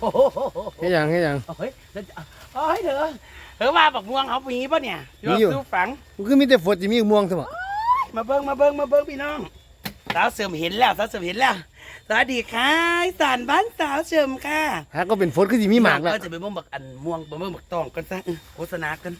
โอ้โหเฮ็ดหยังเฮ็ดหยัง เฮ้ยแล้วจะเฮ้ยเธอเธอว่าบักม่วงเขามีป่ะเนี่ยมีอยู่สู้ฝัง มันคือมีแต่ฝนสิมีม่วงซะบ่มาเบิ้งมาเบิ้งมาเบิ้งพี่น้อง สาวเสริมเห็นแล้วสาวเสริมเห็นแล้วสวัสดีค่ะอีสานบ้านสาวเสริมค่ะหาก็เป็นฝนคือสิมีหมากแล้วก็จะไปเบิ้งบักอันม่วงไปเบิ้งบักตองกันซะเออโฆษณากัน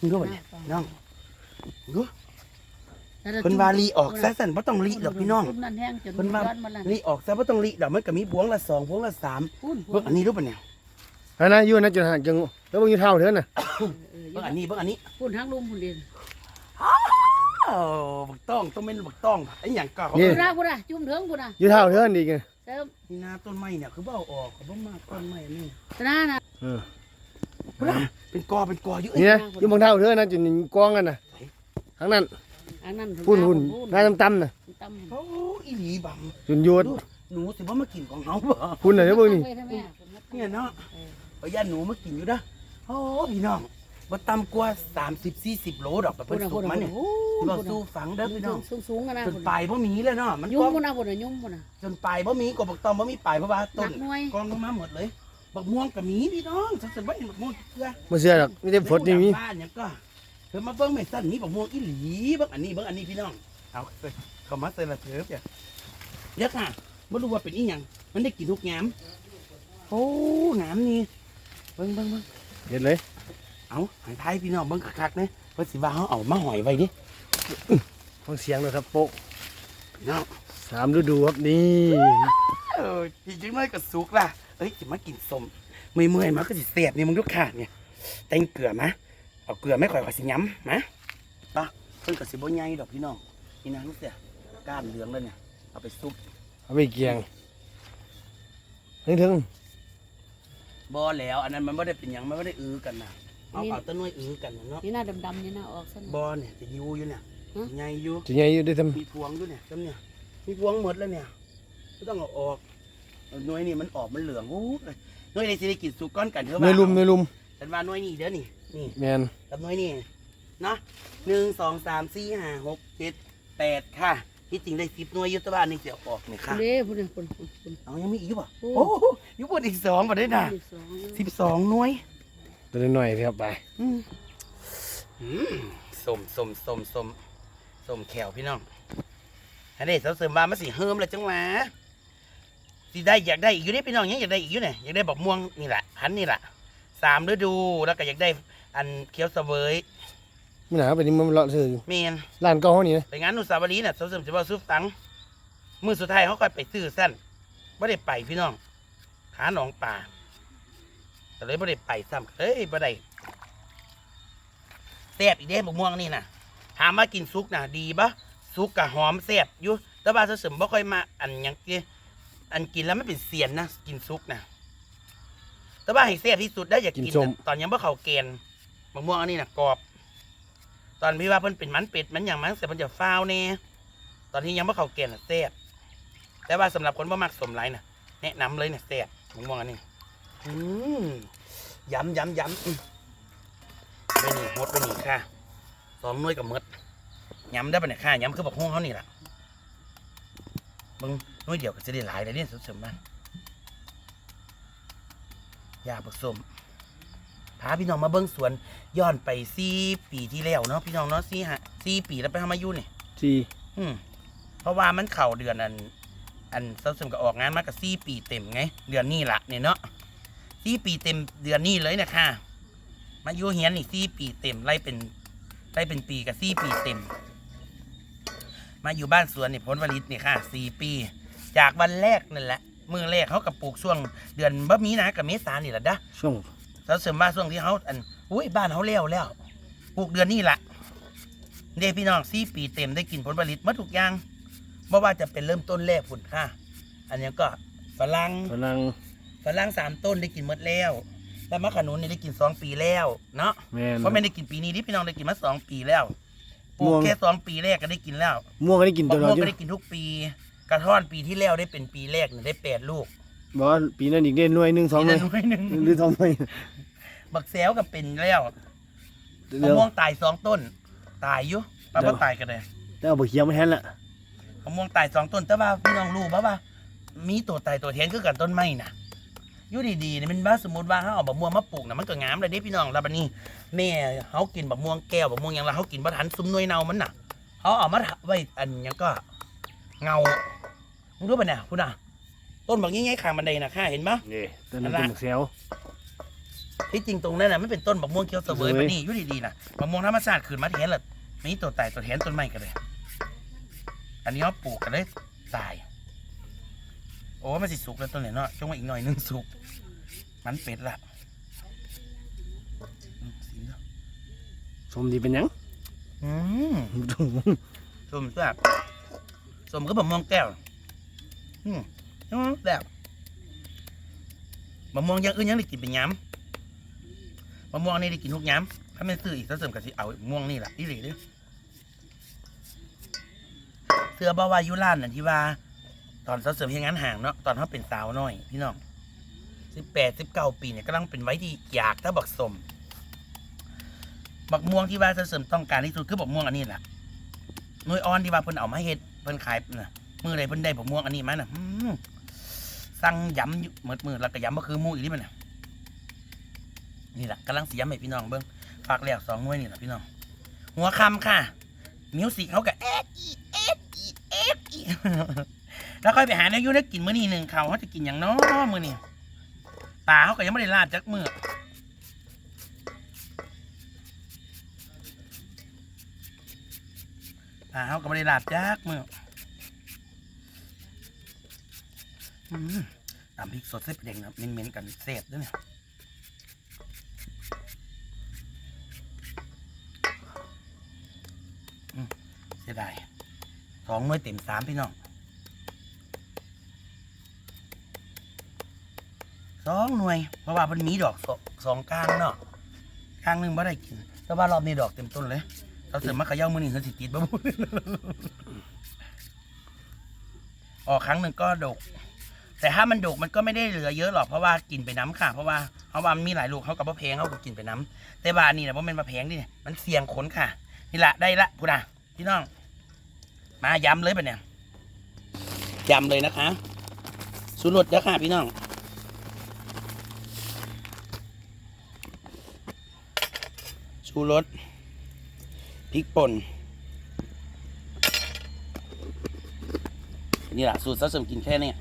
มึงดูบ่เนี่ยน้องมึงดู เพิ่นว่าลีออกซะสั่นบ่ต้องลีดอกพี่น้องนั่นแห้งจนเพิ่นว่าย้อนมาแล้วลีออกซะบ่ต้องลีดอกมันก็มีบวงละสองบวงละสามพูนเบิ่งอันนี้รู้ป่ะเนี่ยอันนั้นอยู่นะจนหาจังแล้วบ่อยู่เท่าเด้อน่ะเบิ่งอันนี้เบิ่งอันนี้พูนทั้งลุมพูนเด่นอ้าวบักต้องต้องเป็นบักต้องไอ้หยังก็เขานี่พูนนะพูนนะจุ่มเถิงพูนนะอยู่เท่าเด้อนี่ไงเติมนี่นาต้นไม้เนี่ยคือบ่เอาออกเขาบ่มากต้นไม้นี่ตะนานะเออพุ่นน่ะเป็นกอเป็นกออยู่นี่นะอยู่บางเท่าเด้อนะจนกองกันน่ะทางนั้น อันนั้นพุ่นหุ่นหน้าต่ำๆน่ะตำโอ้อีหลีบังจนโยดดูหนูสิบ่มากินของเฮาบ่พุ่นน่ะเด้อเบิ่งนี่เนี่ยเนาะเอาย่านหนูมากินอยู่เด้อโอ้พี่น้องบ่ต่ำกว่า30 40โลดอกแบบพูเพิ่นนนะสุพูกนมานะเนี่ยเราสู้ฝังเด้อพี่น้องสูงสูงกันนะจนปลายบ่มีแล้วเนาะมันยุ่ก็มพูนนะพูนนะยุ่มพูนนะจนปลายบ่มีก็บักตองบ่มีปลายเพราะว่าหต้นันกหน่วยกองลงมาหมดเลยบักม่วงก็มีพี่น้องสักๆไว้บักม่วงเกลือบ่เชื่อดอกมีแต่ฝนนี่มีบ้านเนี่ยก็เธ อมาเบิ้งไม่สั้นนี่บักม่วงอีหลีเบิ้งอันนี้เบิ้งอันนี้พี่น้อง เอาเอ้ยเข้ามาเซละเถิบเนี่ยเดี๋ยวค่ะไม่รู้ว่าเป็นอีหยัง มันได้กินทุกแงมโอ้แหนมนี่ เบิ้งเบิ้งเบิ้งเฮ็ดเลย เอาหายไทยพี่น้องเบิ้งคักๆเนี่ยเพิ่นสิว่าเขาเอามาหอยไว้ดิฟังเสียงเลยครับโป๊ะพี่น้องสามฤดูครับนี่เออจริงๆเลยก็สุกล่ะเอ้ยจะมากินสมเมื่อยๆมาก็สิเสียบนี่มึงดูค่ะเนี่ยแต่งเกลือมะ เอาเกลือไม่ค่อยค่อยสิย้ำมะปะเพิ่นก็สิบ่ใหญ่ดอกพี่น้องนี่นะลูกเสียก้านเหลืองแล้วเนี่ยเอาไปซุปเอาไปเกียงถึงถึงบ่แล้ว อันนั้นมันไม่ได้เป็นหยังมันไม่ได้อื้อกันนะเอาเอาแต้นน้อยอื้อกันน่ะเนาะนี่หน้าดำๆนี่หน้าออกสั้น บ่เนี่ยจะอยู่อยู่เนี่ยใหญ่อยู่จะใหญ่อยู่ได้ทำมีพวงด้วยเนี่ยจำเนี่ยมีพวงหมดแล้วเนี่ยไม่ต้องเอาออกเอาหน่วยนี่มันออกมันเหลืองอู้เลยหน่วยในสิได้กินสุกก้อนกันเถอะในลุมในลุม ฉันว่าหน่วยนี่เด้อนี่ นี่แมนกับหน่วยนี่เนาะหนึ่งสองสามสี่ห้าหกเจ็ดแปดค่ะที่จริงได้สิบหน่วยอยุตบ้านนี่จะเอาออกเนี่ยค่ะเด้พูนนะพูนพูนเอายังมีอีกอยู่ป่ะโอ้โอ้โหอยุบอีกสองป่ะได้น่ะสองสิบสองหน่วยตัวน้อยๆครับไปอืมอืมสมสมสมสมสมแขวพี่น้องอันนี้สาวเสริมว่ามาสิเฮิมเลยจังหวะสิได้อยากได้อีกอยู่นี่พี่น้องยังอยากได้อีกอยู่เนี่ยอยากได้บอกม่วงนี่แหละพันนี่แหละสามฤดูแล้วก็อยากได้ อันเขียวเสวยไม่หนาไปนี่มันเลาะซื้อเมนร้านเก่าเฮานี่นะไปงานอนุสาวรีย์น่ะสาวเสริมจะว่าซุปตังมือสุดท้ายเขาก็ไปซื้อสั้นไม่ได้ไปพี่น้องหาหนองป่าแต่เลยไม่ได้ไปซ้ำเอ้ยไม่ได้แซ่บอีกเด้บกม่วงนี่นะถามว่ากินซุกนะดีปะซุกกับหอมแซ่บอยู่แต่ว่าเสริมบ่ค่อยมาอันหยังเกี้อันกินแล้วไม่เป็นเสียนนะกินซุกนะแต่ว่าให้แซ่บที่สุดได้อยากกินน่ะตอนยังบ่เข้าเกณฑ์ บกม่วงอันนี้นะกรอบ ตอนพี่ว่าเพิ่นเป็นมันเป็ดมันอย่างมันเสร็จมันจะฟาวแน่ตอนที่ยังบ่เข้าเกณฑ์น่ะแซ่บแต่ว่าสำหรับคนบ่มักสมไรน่ะ แนะนำเลยเนี่ยแซ่บบกม่วงอันนี้อืมย้ำย้ำย้ำอืมไปนี่หมดไปนี่ค่ะสองหน่วยกับหมดย้ำได้ปะเนี่ยค่ะย้ำคือบอกห้องเขานี่แหละมึงหน่วยเดียวก็จะได้หลายได้เรียนสุดสมบ้างยาผสมพาพี่น้องมาเบิ้งสวนย้อนไปสี่ปีที่แล้วเนาะพี่น้องเนาะสี่ฮะสี่ปีแล้วไปทำมาอยู่นี่จีอืมเพราะว่ามันเข่าเดือนอัน อันเสาสมก็ออกงานมากับสี่ปีเต็มไง เดือนนี้ละเนี่ยเนาะสี่ปีเต็มเดือนนี้เลยนะค่ะ มาอยู่เฮียนนี่สี่ปีเต็มไล่เป็นไล่เป็นปีกับสี่ปีเต็ม มาอยู่บ้านสวนนี่ผลผลิตนี่ค่ะสี่ปี จากวันแรกนั่นแหละมือแรกเขากับปลูกช่วงเดือนบะมีนากับเมษานี่แหละนะช่วง เราเสริมมาช่วงที่เขาอันอุ้ยบ้านเขาเลี้ยวแล้วปลูกเดือนนี้ละเด้พี่น้องสี่ปีเต็มได้กินผลผลิตหมาทุกอย่างเพราะว่าจะเป็นเริ่มต้นแรกผุนค่ะ อันนี้ก็ฝรั่งกำลังฝรั่งสามต้นได้กินหมดแล้ว แล้วมะขนุนนี่ได้กินสองปีแล้วเนาะแมนเพราะไม่ได้กินปีนี้ที่พี่น้องได้กินมาสองปีแล้วปลูกม่วงแค่สองปีแรกก็ได้กินแล้วม่วงก็ได้กินบัตกลอม่ดวงอยู่ก็ได้กินทุกปี กระท่อนปีที่แล้วได้เป็นปีแรกเนี่ยได้แปดลูก บอกว่าปีนั้นอีกได้หน่วยหนึ่งสองหน่วยปีละหน่วยหนึ่งหรือสองหน่วยบักแซวก็เป็นแล้วเดี๋มะยวม่วงตายสองต้น ตายอยู่ปลาเดี๋ยวบ่ตายกันเลยแต่เอาบะเขียวมาแทนละมะม่วงตายสองต้นแต่ว่าพี่น้องรู้ป่ะว่า มีตัวตายตัวแทนคือกันต้นไม้น่ะอยู่ดีๆนี่มันว่าสมมติว่าเขาเอาบักม่วงมาปลูกนะมันก็งามเลยเด้พี่น้องแล้วบัดนี้ แม่เขากินบักม่วงแก้วบักม่วงหยังแล้วเขากินบ่ทันซุ้มหน่วยเนามันน่ะเขาเอามาไว้อันหยังก็เงามึงรู้ป่ะเนี่ยคุณน่ะ ต้นบักงี้ไงข้างบันไดน่ะค่ะเห็นปะ นี่ต้นนั้นเป็นหมกเซลที่จริงตรงนั้นน่ะไม่เป็นต้นบักม่วงเขียวเสวยเสวยปะนี่อยู่ดีๆน่ะบักม่วงธรรมชาติขึ้นมาแทนเลยมีตัวตายตัวแทนต้นไม้กันเลย อันนี้เขาปลูกกันเลยตาย โอ้มันสิสุกแล้วต้นเนี่ยเนาะจงว่าอีกหน่อยนึงสุก มันเป็ดละอืมสิเนาะสมดีเป็นหยังอืมสมแซ่บสมก็บักม่วงแก้วอืม อืมแซ่บมะม่วงอย่างอื่นยังได้กินเป็นย้ำมะม่วงนี่ได้กินทุกย้ำถ้าไม่ซื้ออีกถ้าเสริมกับสิเอาม่วงนี่แหละอีหลีเด้อเสื้อบ่าวายุร้านนั่นที่ว่า ตอนเสริมยังงั้นห่างเนาะตอนเขาเป็นสาวน้อย พี่น้องสิบแปดสิบเก้าปีเนี่ยกำลังเป็นไว้ที่อยากถ้าบักสมบักม่วงที่ว่าเสริมต้องการที่สุดคือบักม่วงอันนี้แหละน่ยอ่อนที่ว่าเพิ่นเอามาเฮ็ดเพิ่นขายน่ะมือใดเพิ่นได้บักม่วงอันนี้มาน่ะอืม สั่งย้ำอยู่มืดมือแล้วก็ย้ำก็คือมูอีกนี่มันนี่แหละกำลังสีย้ำให้พี่น้องเบิ้งฝากแล้วสองหน่วยนี่แหละพี่น้อง หัวคำค่ะ มิวสิกเขาก็เอ็ดอีเอ็ดอีเอ็ดอีแล้วค่อยไปหาแนวอยูนักกินมื้อนี้หนึ่งเขาเขาจะกินอย่างน้อมื้อนี้ตาเขาก็ยังไม่ได้ลาดจักมือตาเขาก็ไม่ได้ลาดจักมือ ตำพริกสดเส้นแดงนะเหม็นๆกันเสพด้วยเนี่ยเสียดายสองหน่วยเต็มสามพี่น้องสองหน่วย เพราะว่ามันมีดอกสองสองก้านเนาะก้างหนึ่งไม่ได้กิน แต่ว่ารอบนี้ดอกเต็มต้นเลยเราเสริมมาเขย่ามือหนี่เขาสิติดบ่บุออกครั้งหนึ่งก็ดก แต่ถ้ามันดกมันก็ไม่ได้เหลือเยอะหรอกเพราะว่ากินไปน้ำค่ะ เพราะว่าเพราะว่ามันมีหลายลูกเขากับมะแพงเขาก็กินไปน้ำแต่ว่านนี่นะว่ามันมะแพงดิมันเสี่ยงขนค่ะ นี่แหละได้ละพูดนะพี่น้อง มาย้ำเลยปะเนี่ยย้ำเลยนะคะสุรสเด้อค่ะพี่น้องชูรสพริกป่นนี่แหละสูตรซอสเสมกินแค่เนี้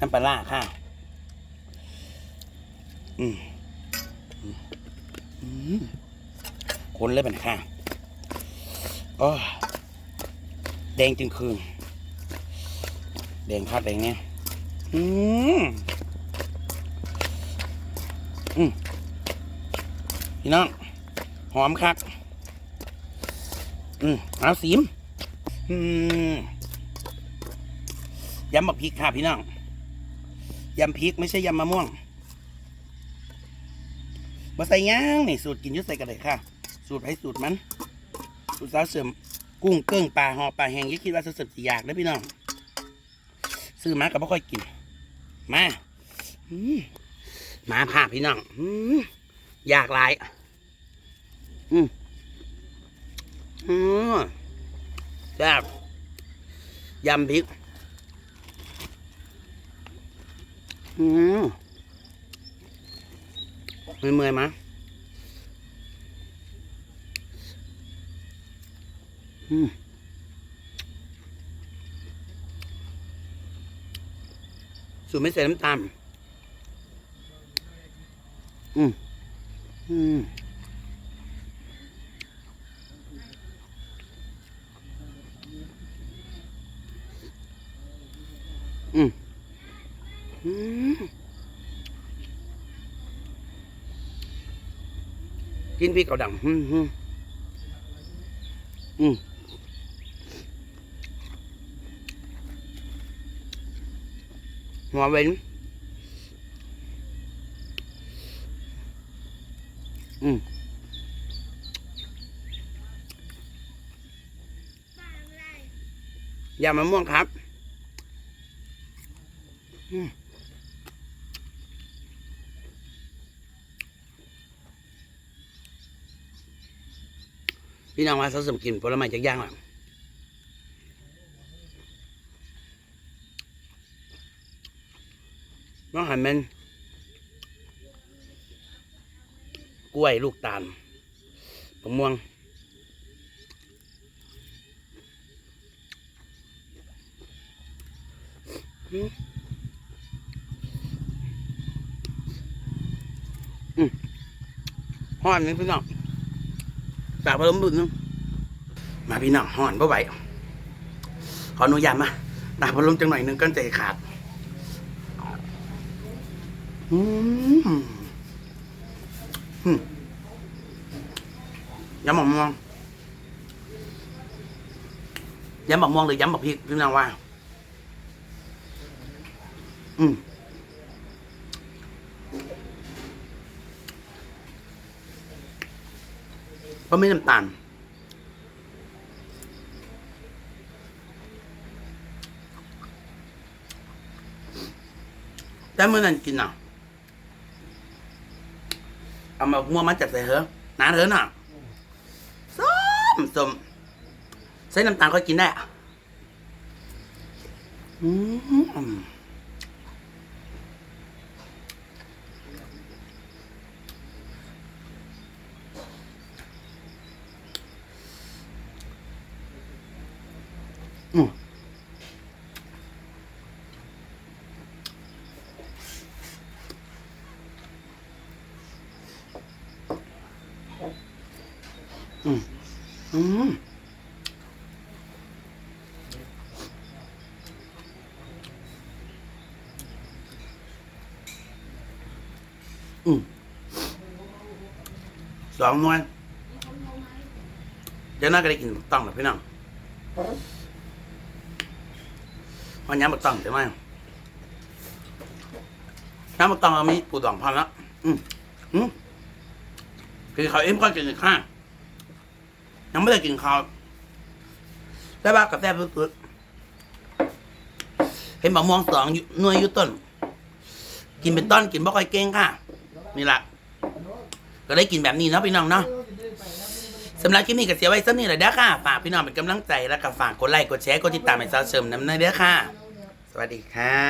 น้ำปลาค่ะ อืมคนเลยเป็นค่ะโอ้แดงจึงคืน แดงคัดแดงเนี่ยอืมอืมพี่น้อง หอมคัก อืมเอาสีมอืมยำบักพริกค่ะพี่น้อง ยำพริกไม่ใช่ยำมะม่วงมาใส่ย่างนี่สูตรกินยุใส่กันเลยค่ะ สูตรให้สูตรมัน สูตรสาวเสริมกุ้งเกิ้งปลาหอปลาแห้งยิ่คิดว่าสาวเสริมสีอยากนะพี่น้องซื้อมาก็ไม่ค่อยกิน มาอมมาผ่าพี่น้องอือยากหลาย อืมอืมแซ่บยำพริก อืมเมื่อยๆมะอืมสูตรไม่ใส่น้ำตาลอืมอืม กินพริกเกาดังอืมอืมอืมหัวเว้นอืมยำมะม่วงครับ พี่น้องว่าเขาสมกินผลไม้จากย่างล่ะน้องหันมันกล้วยลูกตาลมะม่วง อืมอืมหอนนี่พี่น้อง ตากพลมบุญนึงมาพี่น้องห่อนบ่ไหวขออนุญาตมาตากพัดลมจังหน่อยนึงก้นใจขาดอืมอืมยำหมกม่วงยำหมกม่วงหรือยำหมกพริกพี่น้องว่า อืม ก็ไม่น้ำตาล แต่เมื่อนั้นกินอะ เอามาม่วงมาจัดใส่เหอะน้าเถอะน่ะส้มส้มใส่น้ำตาลก็กินได้อะอืม อืมอืมอืมอืมสองหน่วย มันย้ำบักต้องใช่ไหมย้ำบักต้องเอามีปูดองพร้อมแล้วอืมอืมคือเขาเอ็มก็กินข้างยังไม่ได้กินข้าวแต่ว่ากับแซ่บสุดๆเห็นบักม่วงสองหน่วยอยู่ต้น กินเป็นต้นกินบ่ค่อยเก่งค่ะ นี่ละก็ได้กินแบบนี้เนาะพี่น้องเนาะสำหรับคลิปนี้ก็เสียไว้สักนิดเลยเด้อค่ะ ฝากพี่น้องเป็นกำลังใจแล้วก็ฝากกดไลค์กดแชร์กดติดตามให้สาวเสริมน้ำเนยเด้อค่ะ สวัสดีค่ะ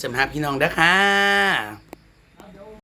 สริมหาพี่น้องเด้อค่ะ